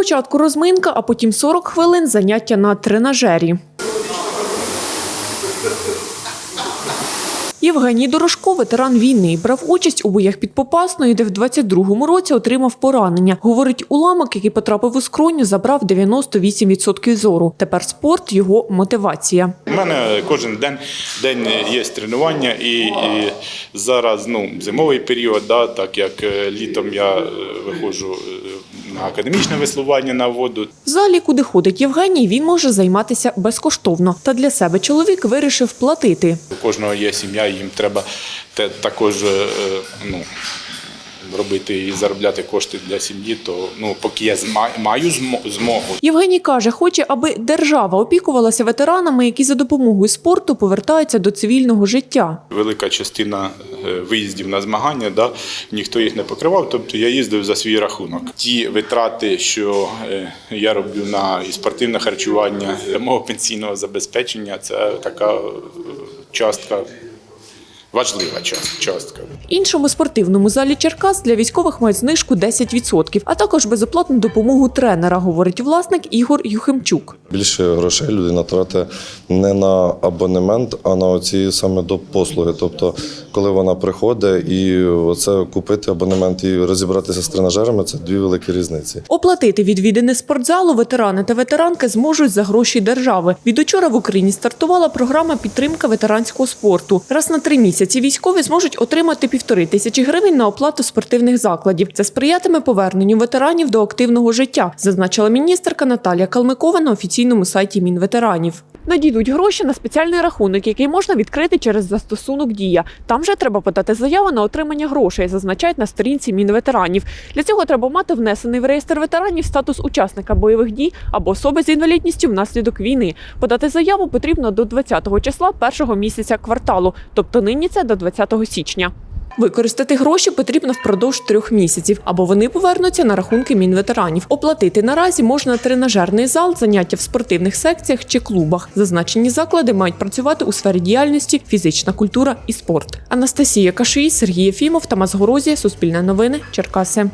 Спочатку розминка, а потім 40 хвилин заняття на тренажері. Євгеній Дорошко, ветеран війни, брав участь у боях під Попасною, де в 22-му році отримав поранення. Говорить, уламок, який потрапив у скроню, забрав 98% зору. Тепер спорт його мотивація. У мене кожен день, день є тренування, і, і зараз ну, зимовий період, да, так як е, літом я е, виходжу е, на академічне веслування на воду. В залі, куди ходить Євгеній, він може займатися безкоштовно. Та для себе чоловік вирішив платити. У кожного є сім'я, їм треба те, також е, ну, робити і заробляти кошти для сім'ї, то ну, поки я маю змо- змогу, Євгеній каже, хоче, аби держава опікувалася ветеранами, які за допомогою спорту повертаються до цивільного життя. велика частина е, виїздів на змагання, да, ніхто їх не покривав, тобто я їздив за свій рахунок. Ті витрати, що е, я роблю на і спортивне харчування, мого пенсійного забезпечення, це така е, частка, важлива частка. Іншому спортивному залі Черкас для військових мають знижку 10%, а також безоплатну допомогу тренера, говорить власник Ігор Юхимчук. Більше грошей людина тратить не на абонемент, а на оці саме до послуги. Тобто, коли вона приходить і оце купити абонемент і розібратися з тренажерами це дві великі різниці. Оплатити відвідини спортзалу ветерани та ветеранки зможуть за гроші держави. Від учора в Україні стартувала програма підтримка ветеранського спорту. Раз на три місяці військові зможуть отримати півтори тисячі гривень на оплату спортивних закладів. Це сприятиме поверненню ветеранів до активного життя, зазначила міністерка Наталія Калмикова на офіційному сайті Мінветеранів. Надійдуть гроші на спеціальний рахунок, який можна відкрити через застосунок Дія. Там же треба подати заяву на отримання грошей, зазначають на сторінці Мінветеранів. Для цього треба мати внесений в реєстр ветеранів статус учасника бойових дій або особи з інвалідністю внаслідок війни. Подати заяву потрібно до 20-го числа першого місяця кварталу, тобто нині це до 20 січня. Використати гроші потрібно впродовж трьох місяців, або вони повернуться на рахунки мінветеранів. Оплатити наразі можна тренажерний зал, заняття в спортивних секціях чи клубах. Зазначені заклади мають працювати у сфері діяльності фізична культура і спорт. Анастасія Каший, Сергій Єфімов, Тамас Горозія, Суспільне новини, Черкаси.